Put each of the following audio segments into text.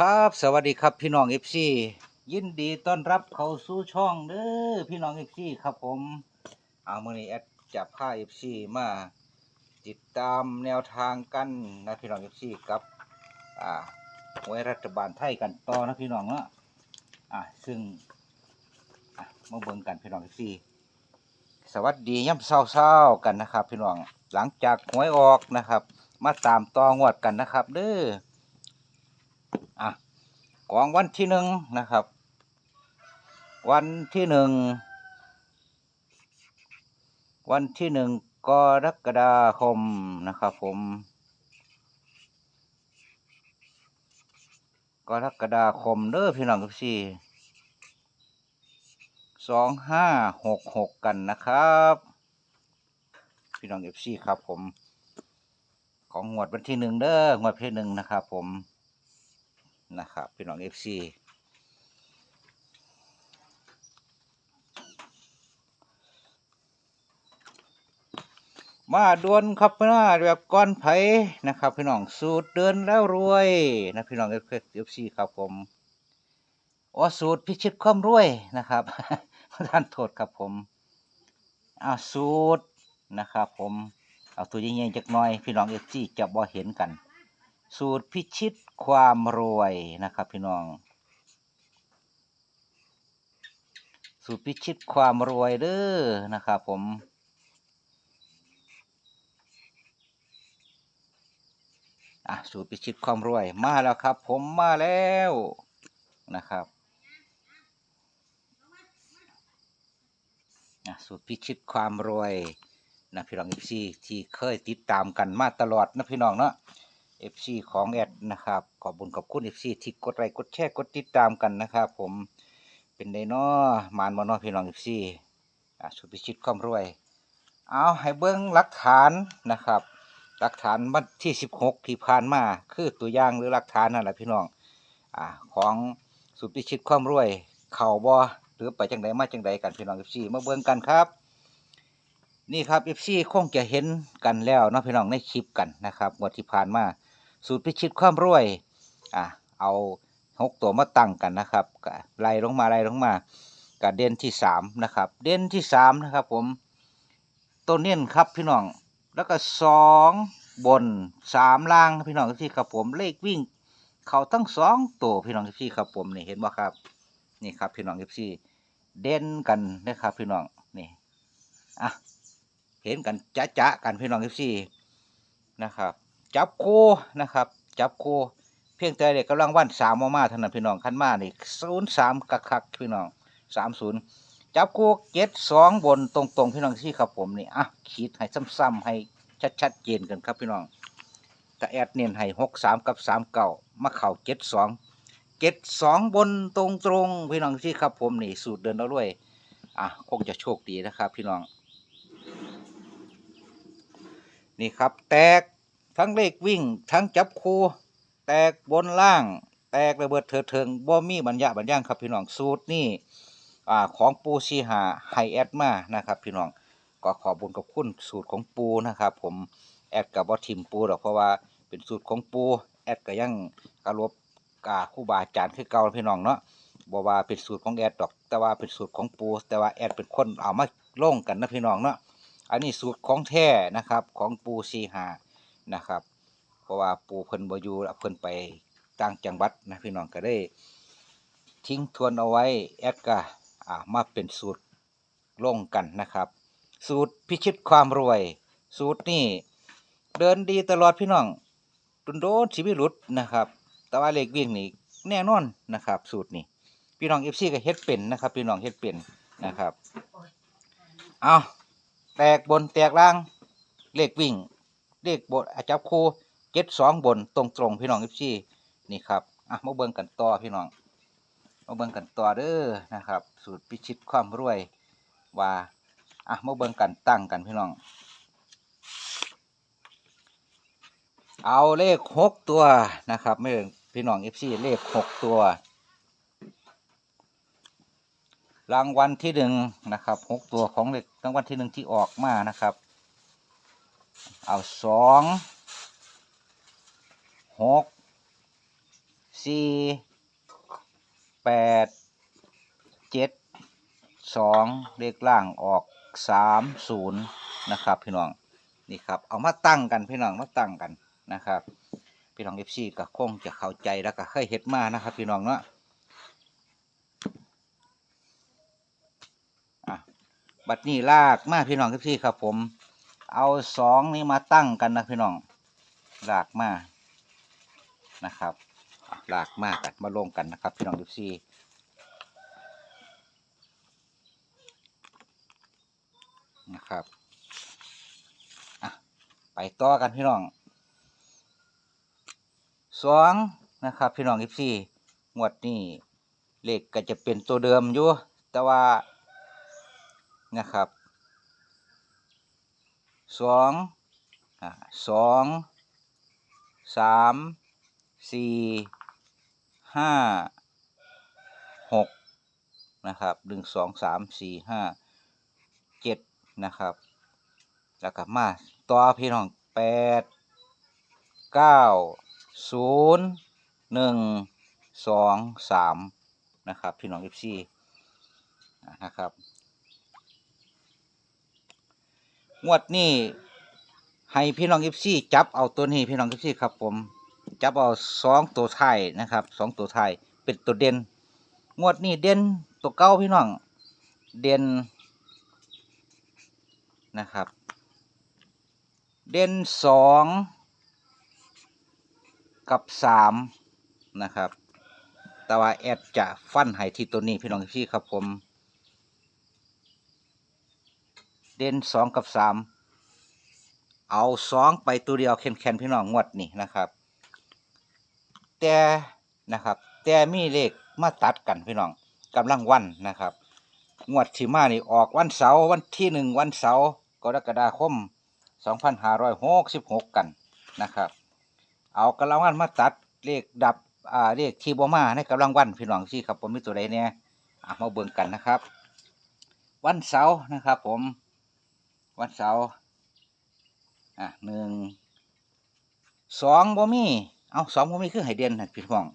ครับสวัสดีครับพี่น้องเอฟซียินดีต้อนรับเข้าสู่ช่องเด้อพี่น้องเอฟซีครับผมเอามื่อนี้แอดจะพาเอฟซีมาติดตามแนวทางกันนะพี่น้องเอฟซีกับอ่าหวยรัฐบาลไทยกันต่อนะพี่น้องเนาะอ่าซึ่งอะมาเบิ่งกันพี่น้องเอฟซีสวัสดีย่ำเศร้าๆกันนะครับ พี่น้องหลังจากหวยออกนะครับ มาตามต่องวดกันนะครับ เด้ออะ กองวันที่หนึ่งนะครับ วันที่หนึ่งวันที่หนึ่งกรกฎาคมนะครับผม กรกฎาคมเด้อพี่น้องทุกสี่สองห้าหกหกกันนะครับ พี่น้องเอฟซีครับผม ของงวดวันที่หนึ่งเด้องวดที่หนึ่งนะครับผม นะครับ พี่น้องเอฟซีมาดวนครับพี่น้องแบบก้อนไผ่นะครับ พี่น้องสูตรเดินแล้วรวยนะพี่น้องเอฟซีครับผมโอ้สูตรพิชิตความรวยนะครับท่านโทษครับผมเอาสูตรนะครับ ผมเอาตัวยิ่งๆจักหน่อย พี่น้องเอฟซีจะบ่เห็นกัน สูตรพิชิตความรวยนะครับพี่น้อง สูตรพิชิตความรวยเด้อนะครับผมอะสูตรพิชิตความรวยมาแล้วครับ ผมมาแล้วนะครับอะสูตรพิชิตความรวยนะพี่น้องอีซีที่เคยติดตามกันมาตลอดนะพี่น้องเนาะ FC ของแอดนะครับขอบคุญขอบคุณ FC ที่กดไลค์กดแชร์กดติดตามกันนะครับ ผมเป็นไดนาะมานบ่เนาะพี่น้อง FC อะสุพิชิตความรวย เอาให้เบิ่งหลักฐานนะครับ หลักฐานวันที่16ที่ผ่านมาคือตัวอย่างหรือหลักฐานนั่นแหละพี่น้องอ่าของสุพิชิตความรวย เข่าบ่หรือไปจังไดมาจังไดกันพี่น้อง FC มาเบิ่งกันครับนี่ครับ FC คงจะเห็นกันแล้วเนาะพี่น้องในคลิปกันนะครับงวดที่ผ่านมา สูตรพิชิตความรวยอะเอาหกตัวมาตั้งกันนะครับไล่ลงมาไล่ลงมากับเด่นที่สามนะครับ เด่นที่สามนะครับ ผมตัวเน้นครับพี่น้องแล้วก็สองบนสามล่างพี่น้องที่ครับผมเลขวิ่ง เขาทั้งสองตัวพี่น้องที่ครับผมนี่เห็นบ่ครับ นี่ครับพี่น้องที่เด่นกันนะครับพี่น้องนี่อะเห็นกันจะจะกันพี่น้องที่นะครับ จับคู่นะครับ จับคู่เพียงแต่เด็กกำลังวันสามมามาเท่านั้นพี่น้องขั้นมานี่ศูนย์สามกักคักพี่น้องสามศูนย์จับคู่เจ็ดสองบนตรงๆพี่น้องที่ครับผมนี่อะขีดให้ซ้ำๆให้ชัดๆเจนกันครับพี่น้องแต่แอดเน้นให้หกสามกับสามเก่ามาเข่าเจ็ดสองเจ็ดสองบนตรงๆพี่น้องที่ครับผมนี่สูตรเดินเอาด้วยอะคงจะโชคดีนะครับ พี่น้อง นี่ครับ แตก ทั้งเลขวิ่ง ทั้งจับคู่ แตกบนล่าง แตกระเบิดเถิดเทิงบ่มีบรรยะบรรยังครับพี่น้องสูตรนี่อ่าของปูซีหาไฮแอดมานะครับ พี่น้องก็ขอบุญกับคุณสูตรของปูนะครับ ผมแอดกับบ่ทิมปูหรอกเพราะว่าเป็นสูตรของปูแอดก็ยังกรบกาคู่บาอาจารย์คือเก่าพี่น้องเนาะบ่ว่าเป็นสูตรของแอดดอก แต่ว่าเป็นสูตรของปู แต่ว่าแอดเป็นคนเอามาลงกันนะพี่น้องเนาะอันนี้สูตรของแท้นะครับของปูซีหา นะครับ เพราะว่าปูเพิ่นบอยู่แล้วเพิ่นไปต่างจังหวัดนะพี่น้องก็ได้ทิ้งทวนเอาไว้แอดก็อ่ามาเป็นสูตรลงกันนะครับ สูตรพิชิตความรวย สูตรนี่เดินดีตลอดพี่น้องตุนโดนชีวิตหลุดนะครับ แต่ว่าเลขวิ่งนี่แน่นอนนะครับ สูตรนี่พี่น้อง FC ก็เฮ็ดเป็นนะครับ พี่น้องเฮ็ดเป็นนะครับ เอาแตกบนแตกล่างเลขวิ่ง เลขบนอาจับคู่เจ็ดสองบนตรงตรงพี่น้องเอฟซี่นี่ครับอะมาเบิ่งกันต่อพี่น้องมาเบิ่งกันต่อเด้อนะครับ สูตรพิชิตความรวยว่าอะมาเบิ่งกันตั้งกันพี่น้อง เอาเลขหกตัวนะครับไม่เบิ่งพี่น้องเอฟซีเลขหกตัว รางวัลที่หนึ่งนะครับหกตัวของเลขรางวัลที่หนึ่งที่ออกมานะครับ เอาสองหกสี่แปดเจ็ดสองเลขล่างออกสามศูนย์นะครับ พี่น้องนี่ครับ เอามาตั้งกันพี่น้องมาตั้งกันนะครับ พี่น้องเอฟซีก็คงจะเข้าใจแล้วก็เคยเฮ็ดมานะครับ พี่น้องเนาะอะบัดนี้ลากมาพี่น้องเอฟซีครับผม เอาสองนี้มาตั้งกันนะพี่น้องหลากมานะครับอะลากมากันมาลงกันนะครับ พี่น้องเอฟซีนะครับไปต่อกันพี่น้องสองนะครับ พี่น้องอีฟซี่งวดนี้เลขก็จะเป็นตัวเดิมอยู่แต่ว่านะครับ สองสองสามสี่ห้าหกนะครับหนึ่งสองสามสี่ห้าเจ็ดนะครับ แล้วก็มาต่อพี่น้องแปดเก้าศูนย์หนึ่งสองสามนะครับ พี่น้องเอฟซีนะครับ งวดนี้ให้พี่น้องเอฟซี่จับเอาตัวนี้พี่น้องเอฟซี่ครับผมจับเอาสองตัวไทยนะครับสองตัวไทยเป็นตัวเด่นงวดนี้เด่นตัวเก้าพี่น้องเด่นนะครับ เด่นสองกับสามนะครับ แต่ว่าแอดจะฟันให้ที่ตัวนี้พี่น้องพี่ครับผม เด่นสองกับสามเอาสองไปตัวเดียวแคนๆพี่น้องงวดนี่นะครับ แต่นะครับ แต่มีเลขมาตัดกันพี่น้องกำลังวันนะครับงวดที่มานี่ออกวันเสาร์วันที่หนึ่งวันเสาร์กรกฎาคม 2566 กันนะครับ เอากำลังวันมาตัดเลขดับอ่าเลขที่บ่มาในกำลังวันพี่น้องที่ครับผมมีตัวใดเนี่ยมาเบิ่งกันนะครับ วันเสาร์นะครับผม วันเสาร์อะหนึ่งสองบ่มี เอาสองบ่มีคือให้เด่นนะพี่น้อง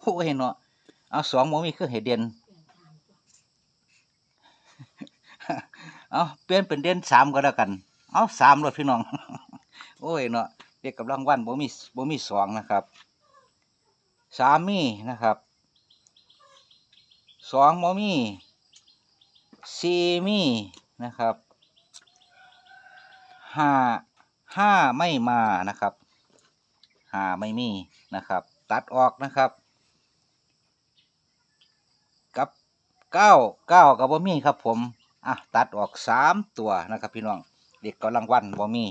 โอ้ยเนาะเอาสองบ่มีคือให้เด่นเอาเปลี่ยนเป็นเด่นสามก็แล้วกัน เอาสามรถพี่น้อง โอ้ยเนาะเด็กกำลังวันบ่มีบ่มีสองนะครับสามมีนะครับสองบ่มีสี่มีนะครับ ห้าห้าไม่มานะครับห้าไม่มีนะครับ ตัดออกนะครับ กับเก้าเก้ากับบ่มีครับผมอะตัดออกสามตัวนะครับ พี่น้องเด็กกำลังวันบ่มี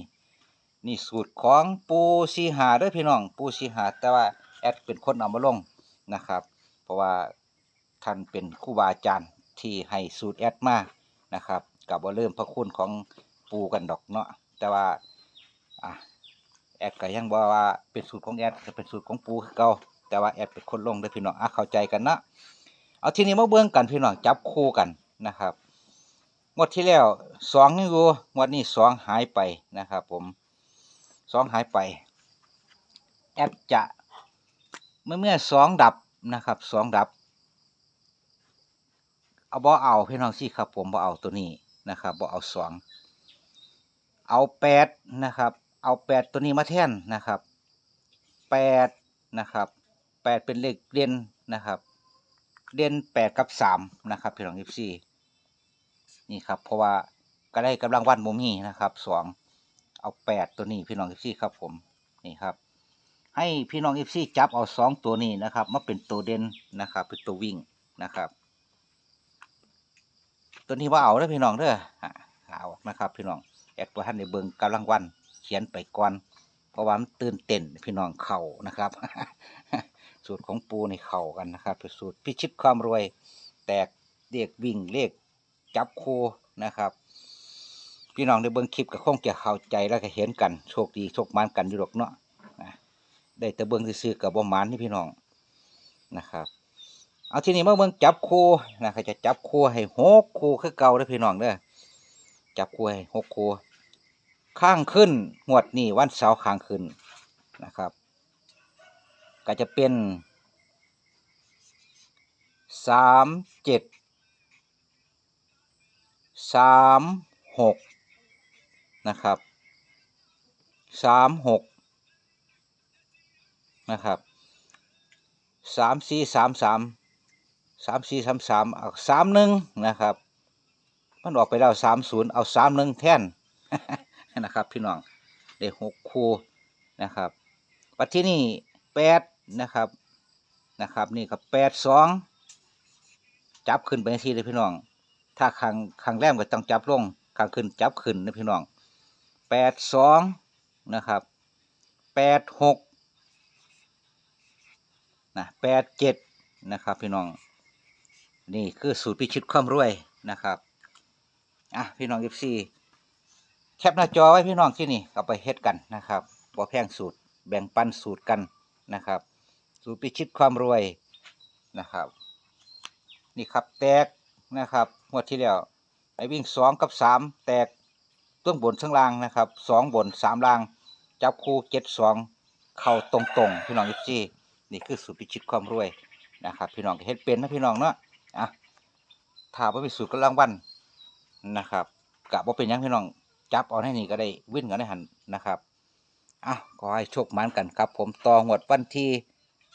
นี่สูตรของปูซีหาด้วยพี่น้องปูซีหาแต่ว่าแอดเป็นคนเอามาลงนะครับ เพราะว่าท่านเป็นครูบาอาจารย์ที่ให้สูตรแอดมานะครับกับว่าเริ่มพระคุณของปูกันดอกเนาะ แต่ว่าอะแอดก็ยังบอกว่าเป็นสูตรของแอดก็เป็นสูตรของปูคือเก่าแต่ว่าแอดเป็นคนลงเด้วยพี่น้องอะเข้าใจกันนะเอาทีนี้มาเบิ่งกันพี่น้องจับคู่กันนะครับงวดที่แล้วสองนี่อยู่งวดนี้สองหายไปนะครับ ผมสองหายไป แอดจะเมื่อเมื่อสองดับนะครับสองดับ เอาบ่เอาพี่น้องสิครับ ผมบ่เอาตัวนี้นะครับบ่เอาสอง เอาแปดนะครับ เอาแปดตัวนี้มาแทนนะครับแปดนะครับแปดเป็นเลขเด่นนะครับ เด่นแปดกับสามนะครับพี่น้องยิบซี่นี่ครับ เพราะว่าก็ได้กำลังวันโมมี่นะครับสองเอาแปดตัวนี้พี่น้องเอฟซีครับผมนี่ครับ ให้พี่น้องเอฟซีจับเอาสองตัวนี้นะครับมาเป็นตัวเด่นนะครับ เป็นตัววิ่งนะครับ ตัวนี้ว่าเอาเด้อพี่น้องเด้อเอานะครับ พี่น้อง แอดว่าท่านในเบิงกำลังวัน เขียนไปก่อน เพราะว่ามันตื่นเต้นพี่น้องเข่านะครับ สูตรของปูในเข่ากันนะครับเป็นสูตรพิชิตความรวย แตกเรียกวิ่งเลขจับคูนะครับพี่น้องได้เบิ่งคลิปก็คงจะเข้าใจแล้วก็เห็นกันโชคดีโชคมานกันอยู่หรอกเนาะนะได้แต่เบิ่งซื่อกับบ่มานนี่พี่น้องนะครับ เอาทีนี้มาเบิ่งจับคู่นะครับจะจับคู่ให้หกคู่คือเก่าเด้พี่น้องเด้อจับคู่ให้หกคู่ ข้างขึ้นงวดนี้วันเสาร์ข้างขึ้นนะครับ ก็จะเป็นสามเจ็ดสามหกนะครับสามหกนะครับสามสี่สามสามสามสี่สามสามเอาสามหนึ่งนะครับ มันออกไปแล้วสามศูนย์เอาสามหนึ่งแท่น นะครับ พี่น้องได้หกคู่นะครับปัจที่นี่แปดนะครับนะครับ นี่ก็แปดสองจับขึ้นไปทีเลยพี่น้อง ถ้าขังขังแรมก็ต้องจับลงขังขึ้นจับขึ้นนะพี่น้องแปดสองนะครับแปดหกนะแปดเจ็ดนะครับ พี่น้อง นี่คือสูตรพิชิตความรวยนะครับ อะ พี่น้องยิบซี่ แคปหน้าจอไว้พี่น้องที่นี่เอาไปเฮ็ดกันนะครับบ่แพงสูตร แบ่งปันสูตรกันนะครับ สูตรพิชิตความรวยนะครับ นี่ครับแตกนะครับงวดที่แล้วไอ้วิ่งสองกับสามแตกต้นบนทั้งล่างนะครับสองบนสามล่าง จับคู่เจ็ดสองเข้าตรงๆ พี่น้องยิบซีนี่คือสูตรพิชิตความรวยนะครับ พี่น้องเฮ็ดเป็นนะพี่น้องเนาะอะถ้าว่าเป็นสูตรกำลังวันนะครับกะบ่าเป็นยังพี่น้อง จับเอาให้นี่ก็ได้วิ่นกันได้หันนะครับอะขอให้โชคหมันกันครับ ผมต่องวดวันที่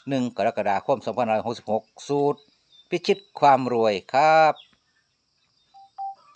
หนึ่งกรกฎาคม2566สูตร พิชิตความรวยครับ